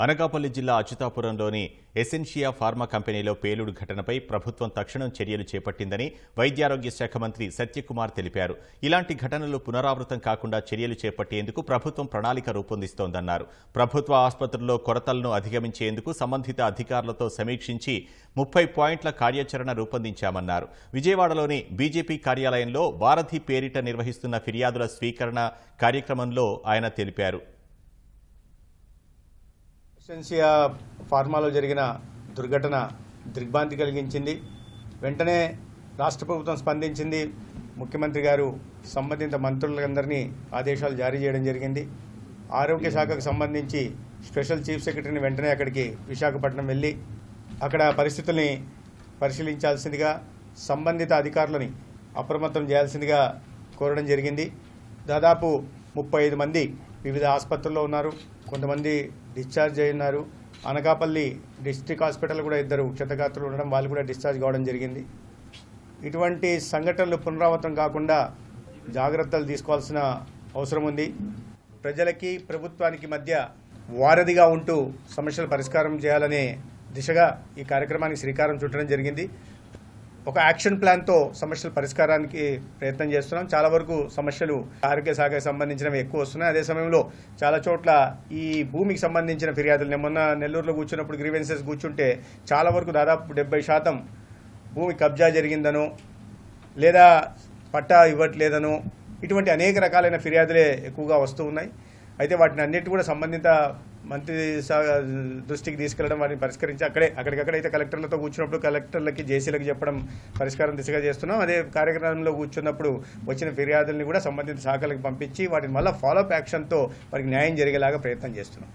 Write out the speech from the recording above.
అనకాపల్లి జిల్లా అచ్యుతాపురంలోని Essentia pharma కంపెనీలో పేలుడు ఘటనపై ప్రభుత్వం తక్షణం చర్యలు చేపట్టిందని వైద్యారోగ్య శాఖ మంత్రి సత్యకుమార్ తెలిపారు. ఇలాంటి ఘటనలు పునరావృతం కాకుండా చర్యలు చేపట్టేందుకు ప్రభుత్వం ప్రణాళిక రూపొందిస్తోందన్నారు. ప్రభుత్వ ఆసుపత్రుల్లో కొరతలను అధిగమించేందుకు సంబంధిత అధికారులతో సమీక్షించి ముప్పై పాయింట్ల కార్యాచరణ రూపొందించామన్నారు. విజయవాడలోని బీజేపీ కార్యాలయంలో వారధి పేరిట నిర్వహిస్తున్న ఫిర్యాదుల స్వీకరణ కార్యక్రమంలో ఆయన తెలిపారు. ఎసెన్సియా ఫార్మాలో జరిగిన దుర్ఘటన దిగ్భ్రాంతి కలిగించింది. వెంటనే రాష్ట్ర ప్రభుత్వం స్పందించింది. ముఖ్యమంత్రి గారు సంబంధిత మంత్రులందరినీ ఆదేశాలు జారీ చేయడం జరిగింది. ఆరోగ్య శాఖకు సంబంధించి స్పెషల్ చీఫ్ సెక్రటరీని వెంటనే అక్కడికి విశాఖపట్నం వెళ్ళి అక్కడ పరిస్థితుల్ని పరిశీలించాల్సిందిగా సంబంధిత అధికారులని అప్రమత్తం చేయాల్సిందిగా కోరడం జరిగింది. దాదాపు ముప్పై ఐదు మంది వివిధ ఆసుపత్రుల్లో ఉన్నారు. కొంతమంది డిశ్చార్జ్ అయి ఉన్నారు. అనకాపల్లి డిస్ట్రిక్ట్ హాస్పిటల్ కూడా ఇద్దరు క్షతగాత్రులు ఉండడం వాళ్ళు కూడా డిశ్చార్జ్ కావడం జరిగింది. ఇటువంటి సంఘటనలు పునరావృతం కాకుండా జాగ్రత్తలు తీసుకోవాల్సిన అవసరం ఉంది. ప్రజలకి ప్రభుత్వానికి మధ్య వారధిగా ఉంటూ సమస్యల పరిష్కారం చేయాలనే దిశగా ఈ కార్యక్రమానికి శ్రీకారం చుట్టడం జరిగింది. ఒక యాక్షన్ ప్లాన్తో సమస్యల పరిష్కారానికి ప్రయత్నం చేస్తున్నాం. చాలా వరకు సమస్యలు ఆరోగ్య శాఖకు సంబంధించినవి ఎక్కువ వస్తున్నాయి. అదే సమయంలో చాలా చోట్ల ఈ భూమికి సంబంధించిన ఫిర్యాదులు. నేను మొన్న నెల్లూరులో కూర్చున్నప్పుడు గ్రీవెన్సెస్ కూర్చుంటే చాలా వరకు దాదాపు డెబ్బై శాతం భూమి కబ్జా జరిగిందనో లేదా పట్టా ఇవ్వట్లేదనో ఇటువంటి అనేక రకాలైన ఫిర్యాదులే ఎక్కువగా వస్తూ ఉన్నాయి. అయితే వాటిని అన్నిటి కూడా సంబంధిత మంత్రి దృష్టికి తీసుకెళ్ళడం వాటిని పరిష్కరించి అక్కడే అక్కడికక్కడైతే కలెక్టర్లతో కూర్చున్నప్పుడు కలెక్టర్లకి జేసీలకు చెప్పడం పరిష్కారం దిశగా చేస్తున్నాం. అదే కార్యక్రమంలో కూర్చున్నప్పుడు వచ్చిన ఫిర్యాదుల్ని కూడా సంబంధిత శాఖలకు పంపించి వాటిని మళ్ళీ ఫాలోఅప్ యాక్షన్తో వారికి న్యాయం జరిగేలాగా ప్రయత్నం చేస్తున్నాం.